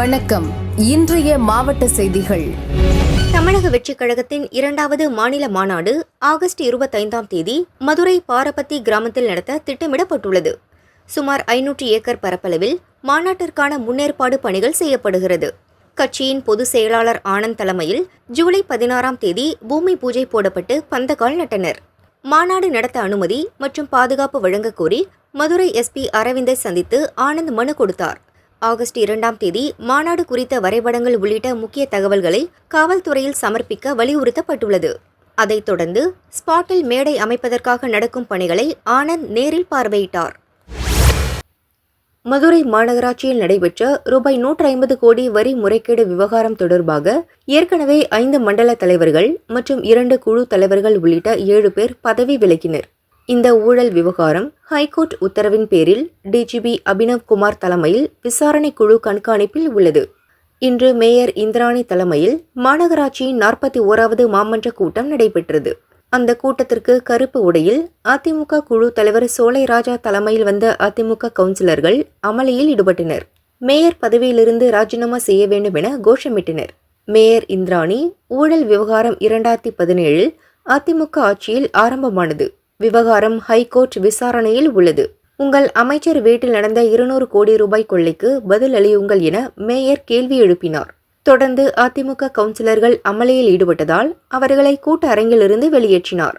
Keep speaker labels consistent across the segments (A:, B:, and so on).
A: வணக்கம். இன்றைய மாவட்ட செய்திகள்.
B: தமிழக வெற்றிக் கழகத்தின் இரண்டாவது மாநில மாநாடு ஆகஸ்ட் இருபத்தைந்தாம் தேதி மதுரை பாரபத்தி கிராமத்தில் நடத்த திட்டமிடப்பட்டுள்ளது. சுமார் ஐநூற்று ஏக்கர் பரப்பளவில் மாநாட்டிற்கான முன்னேற்பாடு பணிகள் செய்யப்படுகிறது. கட்சியின் பொதுச் செயலாளர் ஆனந்த் தலைமையில் ஜூலை பதினாறாம் தேதி பூமி பூஜை போடப்பட்டு பந்தக்கால் நட்டனர். மாநாடு நடத்த அனுமதி மற்றும் பாதுகாப்பு வழங்கக் கோரி மதுரை எஸ்பி அரவிந்தை சந்தித்து ஆனந்த் மனு கொடுத்தார். ஆகஸ்ட் இரண்டாம் தேதி மாநாடு குறித்த வரைபடங்கள் உள்ளிட்ட முக்கிய தகவல்களை காவல்துறையில் சமர்ப்பிக்க வலியுறுத்தப்பட்டுள்ளது. அதைத் தொடர்ந்து ஸ்பாட்டில் மேடை அமைப்பதற்காக நடக்கும் பணிகளை ஆனந்த் நேரில் பார்வையிட்டார். மதுரை மாநகராட்சியில் நடைபெற்ற ரூபாய் நூற்று ஐம்பது கோடி வரி முறைகேடு விவகாரம் தொடர்பாக ஏற்கனவே ஐந்து மண்டல தலைவர்கள் மற்றும் இரண்டு குழு தலைவர்கள் உள்ளிட்ட ஏழு பேர் பதவி விலகினர். இந்த ஊழல் விவகாரம் ஹைகோர்ட் உத்தரவின் பேரில் டிஜிபி அபினவ் குமார் தலைமையில் விசாரணை குழு கண்காணிப்பில் உள்ளது. இன்று மேயர் இந்திராணி தலைமையில் மாநகராட்சியின் நாற்பத்தி ஓராவது மாமன்ற கூட்டம் நடைபெற்றது. அந்த கூட்டத்திற்கு கருப்பு உடையில் அதிமுக குழு தலைவர் சோலை ராஜா தலைமையில் வந்த அதிமுக கவுன்சிலர்கள் அமளியில் ஈடுபட்டனர். மேயர் பதவியிலிருந்து ராஜினாமா செய்ய வேண்டும் என கோஷமிட்டனர். மேயர் இந்திராணி ஊழல் விவகாரம் இரண்டாயிரத்தி பதினேழில் அதிமுக ஆட்சியில் ஆரம்பமானது. விவகாரம் ஹைகோர்ட் விசாரணையில் உள்ளது. உங்கள் அமைச்சர் வீட்டில் நடந்த இருநூறு கோடி ரூபாய் கொள்ளைக்கு பதில் அளியுங்கள் என மேயர் கேள்வி எழுப்பினார். தொடர்ந்து அதிமுக கவுன்சிலர்கள் அமளியில் ஈடுபட்டதால் அவர்களை கூட்ட அரங்கிலிருந்து வெளியேற்றினார்.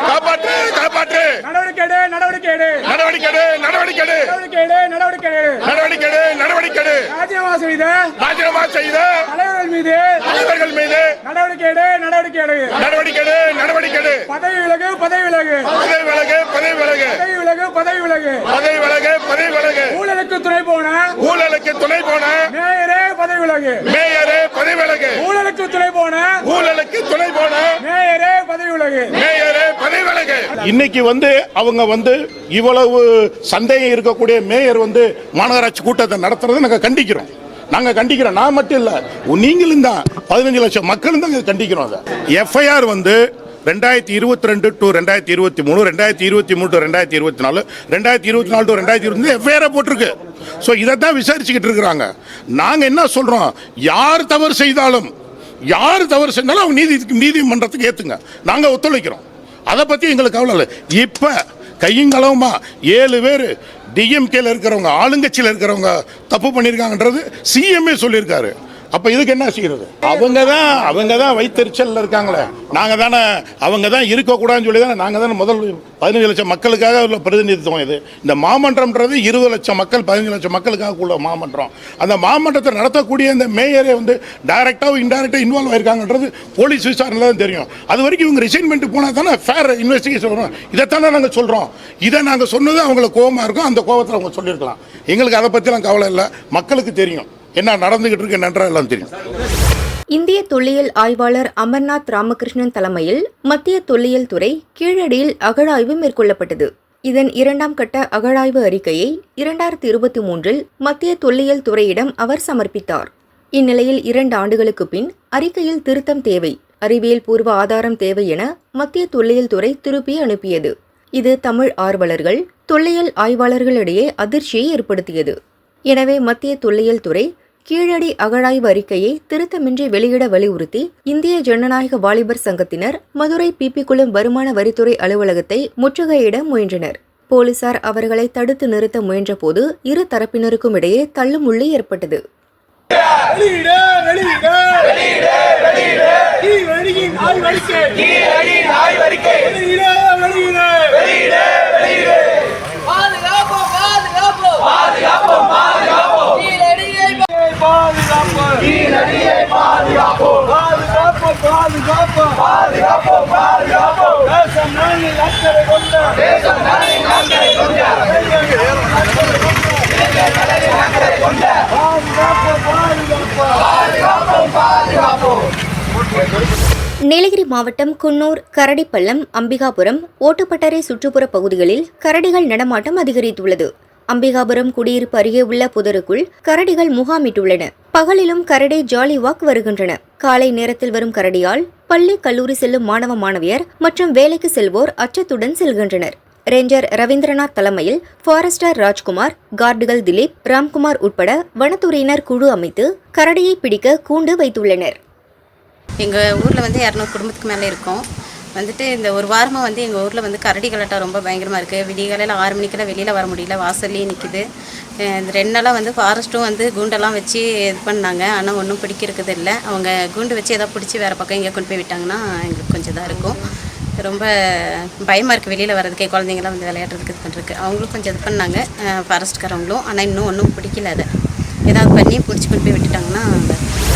C: காப்பாற்று காப்பாற்று.
D: காப்பாற்று
C: நடவடிக்கை எடு நடவடிக்கை எடு
D: நடவடிக்கை எடு, நடவடிக்கை எடு,
C: நடவடிக்கை எடு நடவடிக்கை எடு
D: நடவடிக்கை எடு, நடவடிக்கை எடு.
C: ராஜினாமா செய்த.
D: ராஜினாமா செய்த.
C: தலைவர்கள் மீது.
D: தலைவர்கள் மீது.
C: நடவடிக்கை எடு நடவடிக்கை எடு
D: நடவடிக்கை எடு, நடவடிக்கை எடு.
C: பதவி விலகு பதவி விலகு
D: பதவி விலகு பதவி விலகு
C: பதவி விலகு பதவி விலகு
D: பதவி விலகு பதவி விலகு
C: ஊழலுக்கு துணை போன
D: ஊழலுக்கு துணை போன
C: மேயரே பதவி விலகு
D: மேயரே பதவி விலகு
C: ஊழலுக்கு துணை போன
D: ஊழலுக்கு துணை போன
C: மேயரே பதவி விலகு
D: மேயரே பதவி விலகு இன்னைக்கு வந்து அவங்க வந்து இவ்வளவு சந்தேகம் இருக்கக்கூடிய மேயர் வந்து மாநகராட்சி கூட்டத்தை நடத்துறதை நாங்கள் கண்டிக்கிறோம். நாங்கள் கண்டிக்கிறோம். நான் மட்டும் இல்லை நீங்களும் தான் பதினஞ்சு லட்சம் மக்களும் தான் கண்டிக்கிறோம் அதை. எஃப்ஐஆர் வந்து ரெண்டாயிரத்தி இருபத்தி ரெண்டு டு ரெண்டாயிரத்தி இருபத்தி மூணு ரெண்டாயிரத்தி இருபத்தி மூணு டு ரெண்டாயிரத்தி இருபத்தி நாலு ரெண்டாயிரத்தி இருபத்தி நாலு டு ரெண்டாயிரத்தி இருபத்தி எஃப்ஐஆர் போட்டிருக்கு. ஸோ இதை தான் விசாரிச்சுக்கிட்டு இருக்கிறாங்க. நாங்கள் என்ன சொல்கிறோம் யார் தவறு செய்தாலும் யார் தவறு செஞ்சாலும் அவங்க நீதி நீதிமன்றத்துக்கு ஏற்றுங்க நாங்கள் ஒத்துழைக்கிறோம். அதை பற்றி எங்களுக்கு கவலை இல்லை. இப்போ கையங்களவுமா ஏழு பேர் டிஎம்கேல இருக்கிறவங்க ஆளுங்கட்சியில் இருக்கிறவங்க தப்பு பண்ணியிருக்காங்கன்றது சிஎம்ஏ சொல்லியிருக்காரு. அப்ப இதுக்கு என்ன செய்யறது? அவங்க தான் அவங்க தான் வைத்தறிச்சல்ல இருக்காங்களே. நாங்க தானே அவங்க தான் இருக்கக்கூடாதுன்னு சொல்லி தானே நாங்க தானே முதல் பதினஞ்சு லட்சம் மக்களுக்காக உள்ள பிரதிநிதித்துவம் இது. இந்த மாமன்றம்ன்றது இருபது லட்சம் மக்கள் பதினஞ்சு லட்சம் மக்களுக்காக உள்ள மாமன்றம். அந்த மாமன்றத்தை நடத்தக்கூடிய இந்த மேயரே வந்து டைரக்டாக இன்டைரக்டாக இன்வால்வ் ஆயிருக்காங்கன்றது போலீஸ் விசாரணையில் தான் தெரியும். அது வரைக்கும் இவங்க ரிசைன்மெண்ட் போனால் தானே ஃபேர் இன்வெஸ்டிகேஷன் வரும். இதைத்தானே நாங்கள் சொல்கிறோம் இதை நாங்கள் சொன்னது அவங்களுக்கு கோபமாக இருக்கும். அந்த கோபத்தில் அவங்க சொல்லியிருக்கலாம். எங்களுக்கு அதை பற்றிலாம் கவலை இல்லை. மக்களுக்கு தெரியும். என்ன நடந்துகிட்டு இருக்கு நன்றா எல்லாம் தெரியும்.
B: இந்திய தொல்லியல் ஆய்வாளர் அமர்நாத் ராமகிருஷ்ணன் தலைமையில் மத்திய தொல்லியல் துறை கீழடியில் அகழாய்வு மேற்கொள்ளப்பட்டது. இதன் இரண்டாம் கட்ட அகழாய்வு அறிக்கையை இரண்டாயிரத்தி இருபத்தி மூன்றில் மத்திய தொல்லியல் துறையிடம் அவர் சமர்ப்பித்தார். இந்நிலையில் இரண்டு ஆண்டுகளுக்கு பின் அறிக்கையில் திருத்தம் தேவை அறிவியல் பூர்வ ஆதாரம் தேவை என மத்திய தொல்லியல் துறை திருப்பி அனுப்பியது. இது தமிழ் ஆர்வலர்கள் தொல்லியல் ஆய்வாளர்களிடையே அதிர்ச்சியை ஏற்படுத்தியது. எனவே மத்திய தொல்லியல் துறை கீழடி அகழாய்வு அறிக்கையை திருத்தமின்றி வெளியிட வலியுறுத்தி இந்திய ஜனநாயக வாலிபர் சங்கத்தினர் மதுரை பிபிகுளம் வருமான வரித்துறை அலுவலகத்தை முற்றுகையிட முயன்றனர். போலீசார் அவர்களை தடுத்து நிறுத்த முயன்றபோது இரு தரப்பினருக்கும் இடையே தள்ளுமுள்ளு ஏற்பட்டது.
C: வெளியிட
B: நீலகிரி மாவட்டம் குன்னூர் கரடிப்பள்ளம் அம்பிகாபுரம் ஓட்டுப்பட்டறை சுற்றுப்புற பகுதிகளில் கரடிகள் நடமாட்டம் அதிகரித்துள்ளது. அம்பிகாபுரம் குடியிருப்பு அருகே உள்ள புதருக்குள் கரடிகள் முகாமிட்டுள்ளன. பகலிலும் கரடி ஜாலி வாக் வருகின்றன. காலை நேரத்தில் வரும் கரடியால் பள்ளி கல்லூரி செல்லும் மாணவ மாணவியர் மற்றும் வேலைக்கு செல்வோர் அச்சத்துடன் செல்கின்றனர். ரேஞ்சர் ரவீந்திரநாத் தலைமையில் ஃபாரஸ்டர் ராஜ்குமார் கார்டுகள் திலீப் ராம்குமார் உட்பட வனத்துறையினர் குழு அமைத்து கரடியை பிடிக்க கூண்டு வைத்துள்ளனர்.
E: எங்கள் ஊரில் வந்து இரநூறு குடும்பத்துக்கு மேலே இருக்கோம். வந்துட்டு இந்த ஒரு வாரமாக வந்து எங்கள் ஊரில் வந்து கரடி கலாட்டம் ரொம்ப பயங்கரமாக இருக்குது விடிகாலையில் ஆறு மணிக்கெல்லாம் வெளியில் வர முடியல வாசல்லையே நிற்கிது இந்த ரெண்டு நாளாக வந்து ஃபாரஸ்ட்டும் வந்து கூண்டெல்லாம் வச்சு இது பண்ணாங்க. ஆனால் ஒன்றும் பிடிக்கிறது இல்லை. அவங்க கூண்டு வச்சு எதாவது பிடிச்சி வேறு பக்கம் எங்கே கொண்டு போய் விட்டாங்கன்னா எங்களுக்கு கொஞ்சம் இதாக இருக்கும். ரொம்ப பயமாக இருக்குது வெளியில் வர்றதுக்கே. குழந்தைங்களாம் வந்து விளையாடுறதுக்கு இது பண்ணுறதுக்கு அவங்களும் கொஞ்சம் இது பண்ணாங்க. ஃபாரஸ்ட்காரவங்களும் ஆனால் இன்னும் ஒன்றும் பிடிக்கல அதை. ஏதாவது பண்ணி பிடிச்சி கொண்டு போய் விட்டுட்டாங்கன்னா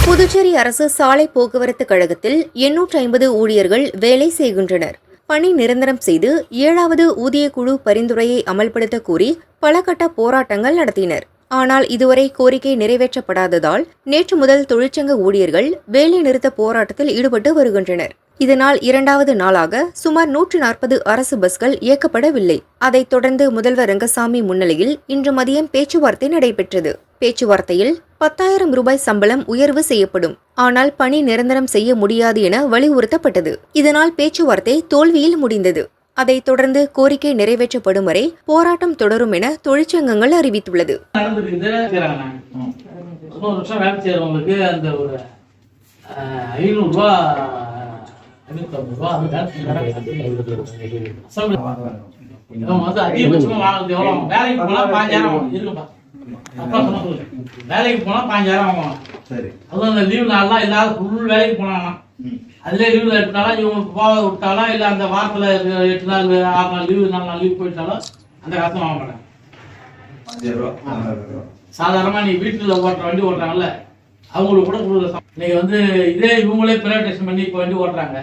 B: புதுச்சேரி அரசு சாலை போக்குவரத்து கழகத்தில் எண்ணூற்றி ஐம்பது ஊழியர்கள் வேலை செய்கின்றனர். பணி நிரந்தரம் செய்து ஏழாவது ஊதியக்குழு பரிந்துரையை அமல்படுத்த கோரி பல கட்ட போராட்டங்கள் நடத்தினர். ஆனால் இதுவரை கோரிக்கை நிறைவேற்றப்படாததால் நேற்று முதல் தொழிற்சங்க ஊழியர்கள் வேலை நிறுத்த போராட்டத்தில் ஈடுபட்டு வருகின்றனர். இதனால் இரண்டாவது நாளாக சுமார் நூற்று நாற்பது அரசு பஸ்கள் இயக்கப்படவில்லை. அதைத் தொடர்ந்து முதல்வர் ரங்கசாமி முன்னிலையில் இன்று மதியம் பேச்சுவார்த்தை நடைபெற்றது. பேச்சுவார்த்தையில் பத்தாயிரம் ரூபாய் சம்பளம் உயர்வு செய்யப்படும். ஆனால் பணி நிரந்தரம் செய்ய முடியாது என வலியுறுத்தப்பட்டது. இதனால் பேச்சுவார்த்தை தோல்வியில் முடிந்தது. அதைத் தொடர்ந்து கோரிக்கை நிறைவேற்றப்படும் வரை போராட்டம் தொடரும் என தொழிற்சங்கங்கள் அறிவித்துள்ளது.
F: ஐநூறுரூவா அதிகபட்சமா வாங்குறது எவ்வளவு வேலைக்கு போனா பாஞ்சாயிரம் ஆகும். இருக்குப்பா. சொல்லு. வேலைக்கு போனா பாஞ்சாயிரம் ஆகும் அதுவும் அந்த லீவ் நாள்லாம் இல்லாத ஃபுல் வேலைக்கு போனாங்கன்னா அதுலயே லீவ்ல எடுத்தாலும் இவங்க போக விட்டாலும் இல்ல அந்த வாரத்துல எட்டு நாள் ஆறு நாள் லீவு நாலு நாள் லீவ் போயிட்டாலும் அந்த காசு வாங்க மாட்டாங்க சாதாரணமா நீ வீட்டுல ஓட்டுற வண்டி ஓட்டுறாங்கல்ல அவங்களுக்கு கூட கொடுக்குற. இன்னைக்கு வந்து இதே இவங்களே பிரைவேடேஷன் பண்ணி இப்போ வண்டி ஓட்டுறாங்க.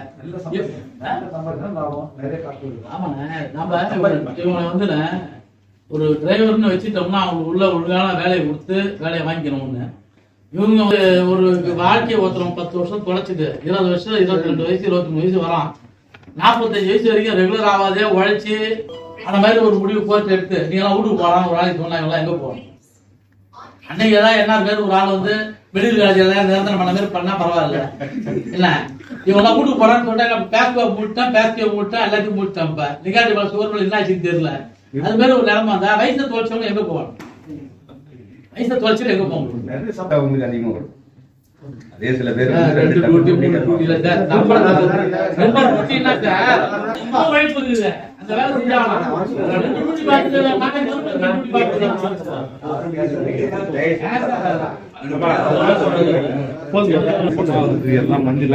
F: ஆமாண்ணே. நம்ம இவங்களை வந்து ஒரு டிரைவர்னு வச்சுட்டோம்னா அவங்களுக்கு உள்ள ஒழுங்கான வேலையை கொடுத்து வேலையை வாங்கிக்கணும் ஒண்ணு. இவங்க ஒரு வாழ்க்கையை ஒருத்தரும் பத்து வருஷம் தொலைச்சிட்டு இருபது வருஷம் இருபத்தி ரெண்டு வயசு இருபத்தி மூணு வயசு வரான். நாற்பத்தஞ்சு வயசு வரைக்கும் ரெகுலர் ஆகாதே உழைச்சி அந்த மாதிரி ஒரு முடிவு போட்டு எடுத்து நீங்களாம் வீட்டுக்கு போகலாம் ஒரு வேலைக்கு சொன்னா இவங்களாம் எங்க போகணும் அன்னைக்கு ஏதாவது என்ன பேர் ஒரு ஆள் வந்து மெடிக்கல் காலேஜ் ஏதாவது நிரந்தரம் பண்ண மாதிரி பண்ணா பரவாயில்ல. இல்ல இவங்களாம் வீட்டுக்கு போறான்னு சொல்லிட்டாங்க பேஸ்கோ மூட்டேன் பேஸ்கோ மூட்டேன் எல்லாத்தையும் மூட்டேன் இப்ப நிகாட்டி பால் சுவர் என்ன ஆச்சுன்னு தெரியல. அது மாதிரி ஒரு நிலைமை இருந்தா வயசை தொலைச்சவங்க எங்க போகணும் வயசை தொலைச்சிட்டு எங்க போக முடியும்
G: நிறைய சாப்பிட்டா அவங்களுக்கு அதிகமா வரும். அதே சில பேர்
F: ரெண்டு டூட்டி மூணு
G: டூட்டி
F: சார். ரொம்ப உழைப்பு இருக்குது
G: எல்லாம் மஞ்சள்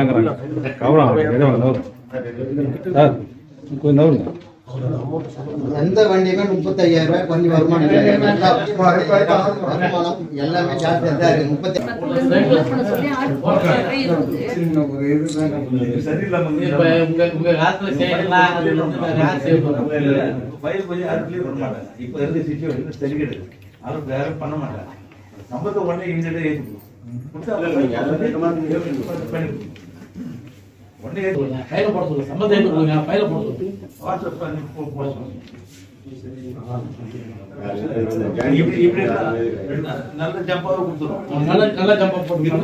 G: கொஞ்சம் நவருங்க
H: எந்த வண்டியுமே முப்பத்தையாயிரம் ரூபாய் வண்டி வருமானம் இல்லை. எல்லா வருமானம் எல்லாமே ஜாஸ்தியாக தான் இருக்கு. முப்பத்தி
F: இப்ப
C: சுச்சுவேஷன் சரி கிடையாது. யாரும் யாரும் பண்ண மாட்டாங்க. சம்பளத்தை உடனே ஏற்றுக்கணும் உடனே ஏற்றுக்கணும்
F: கையில போட சொல்லுங்க. சம்பந்தம் ஏற்று கொடுங்க. கையில போட சொல்லுங்க.
C: வாட்ஸ்அப் பண்ணி போ- போட சொல்லுங்க. நல்ல ஜம்பாக கொடுத்துரும்.
F: நல்ல ஜம்பா போட்டு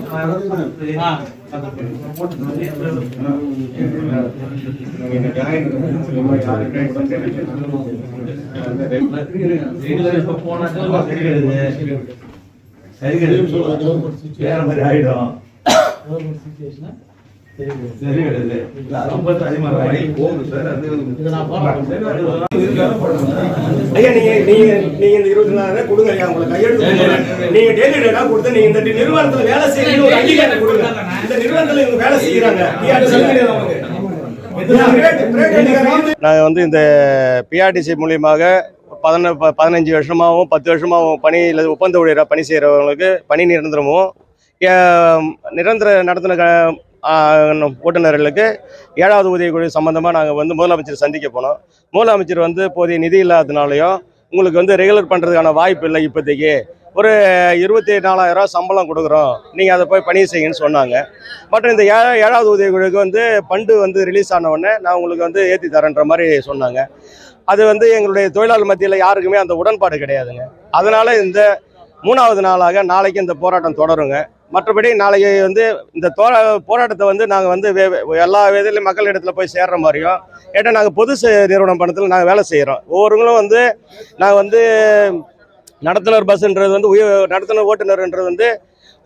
C: சரி. கிடையாது. சரி கிடையாது. வேற மாதிரி ஆயிடும்.
I: ஐயா நீங்க நீங்க நீங்க இந்த இருபத்தி நாலாயிரம் கொடுங்க ஐயா உங்களை கையெழுத்து போடுறேன். நீங்க டெய்லி டேட்டா கொடுத்து நீங்க இந்த நிறுவனத்துல வேலை செய்யணும் ஒரு அங்கீகாரம் கொடுங்க. இந்த நிறுவனத்துல இவங்க வேலை செய்யறாங்க. நீங்க சொல்ல முடியாது அவங்களுக்கு இது rate- rate அங்கீகாரம்
J: நாங்கள் வந்து இந்த பிஆர்டிசி மூலியமாக பதின ப- பதினஞ்சு வருஷமாகவும் பத்து வருஷமாகவும் பணியில் ஒப்பந்த ஊழியராக பணி செய்கிறவங்களுக்கு பணி நிரந்தரமும் ஏ- நிரந்தர நடத்தின ஓட்டுநர்களுக்கு ஏழாவது உதவிக்குழு சம்பந்தமாக நாங்கள் வந்து முதலமைச்சர் சந்திக்க போனோம். முதலமைச்சர் வந்து போதிய நிதி இல்லாதனாலையும் உங்களுக்கு வந்து ரெகுலர் பண்ணுறதுக்கான வாய்ப்பு இல்லை இப்போதைக்கு. ஒரு இருபத்தி நாலாயிரம் சம்பளம் கொடுக்குறோம். நீங்கள் அதை போய் பணி செய்யுங்கன்னு சொன்னாங்க. மற்றும் இந்த ஏழா ஏழாவது ஊதியக்குழுக்கு வந்து பண்டு வந்து ரிலீஸ் ஆன உடனே நான் உங்களுக்கு வந்து ஏற்றி தரேன்ற மாதிரி சொன்னாங்க. அது வந்து எங்களுடைய தொழிலாளர் மத்தியில் யாருக்குமே அந்த உடன்பாடு கிடையாதுங்க. அதனால் இந்த மூணாவது நாளாக நாளைக்கு இந்த போராட்டம் தொடருங்க. மற்றபடி நாளைக்கு வந்து இந்த தோ போராட்டத்தை வந்து நாங்கள் வந்து வே- வே- மக்கள் இடத்துல போய் சேர்ற மாதிரியும் ஏன்னா நாங்கள் பொது நிறுவனம் பணத்தில் நாங்கள் வேலை செய்கிறோம் ஒவ்வொருங்களும் வந்து நாங்கள் வந்து நடத்துனர் பஸ்ன்றது வந்து உய நடத்துனர் ஓட்டுநர்ன்றது வந்து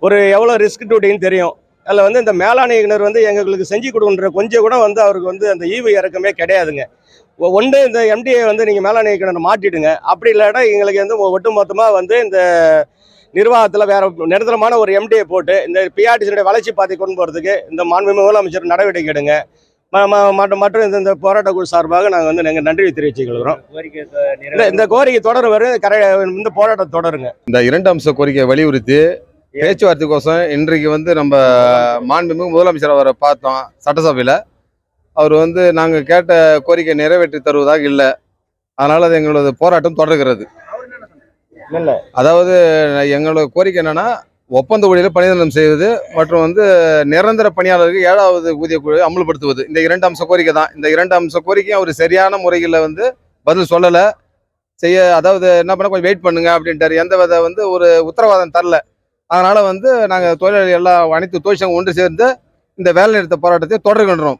J: ஒரு எவ்வளோ ரிஸ்க் டியூட்டின்னு தெரியும். அதில் வந்து இந்த மேலாண் இயக்குனர் வந்து எங்களுக்கு செஞ்சு கொடுக்குன்ற கொஞ்சம் கூட வந்து அவருக்கு வந்து அந்த ஈவு இறக்கமே கிடையாதுங்க. ஒன்று இந்த எம்டிஏ வந்து நீங்கள் மேலாண் இயக்குனர் மாட்டிடுங்க அப்படி இல்லாட்டா எங்களுக்கு வந்து ஒட்டு மொத்தமாக வந்து இந்த நிர்வாகத்தில் வேற நிரந்தரமான ஒரு எம்டிஏ போட்டு இந்த பிஆர்டிசியுடைய வளர்ச்சி பாதை கொண்டு போகிறதுக்கு இந்த மாண்புமிகு முதலமைச்சர் நடவடிக்கை எடுங்க. மற்றும் மற்றும் இந்த- இந்த போராட்ட குழு சார்பாக நாங்கள் வந்து நாங்கள் நன்றி தெரிவிச்சுக்கிறோம் இந்த இந்த கோரிக்கை தொடரும் வரை கரை இந்த போராட்டம் தொடருங்க.
G: இந்த இரண்டு அம்ச கோரிக்கையை வலியுறுத்தி பேச்சுவார்த்தைக்கோசம் இன்றைக்கு வந்து நம்ம மாண்புமிகு முதலமைச்சர் அவரை பார்த்தோம் சட்டசபையில். அவர் வந்து நாங்கள் கேட்ட கோரிக்கை நிறைவேற்றி தருவதாக இல்லை. அதனால் அது எங்களது போராட்டம் தொடர்கிறது. அதாவது எங்களோட கோரிக்கை என்னன்னா ஒப்பந்த ஊழியர் பணிநிலம் செய்வது மற்றும் வந்து நிரந்தர பணியாளருக்கு ஏழாவது ஊதிய குழு அமல்படுத்துவது. இந்த இரண்டு அம்ச கோரிக்கை தான். இந்த இரண்டு அம்ச கோரிக்கையும் அவர் சரியான முறையில் வந்து பதில் சொல்லலை. செய்ய அதாவது என்ன பண்ண கொஞ்சம் வெயிட் பண்ணுங்க அப்படின்ட்டாரு. எந்த வித வந்து ஒரு உத்தரவாதம் தரல. அதனால வந்து நாங்கள் தொழிலாளி எல்லாம் அனைத்து தொழிற்சங்கம் ஒன்று சேர்ந்து இந்த வேலை நிறுத்த போராட்டத்தை தொடர்கின்றோம்.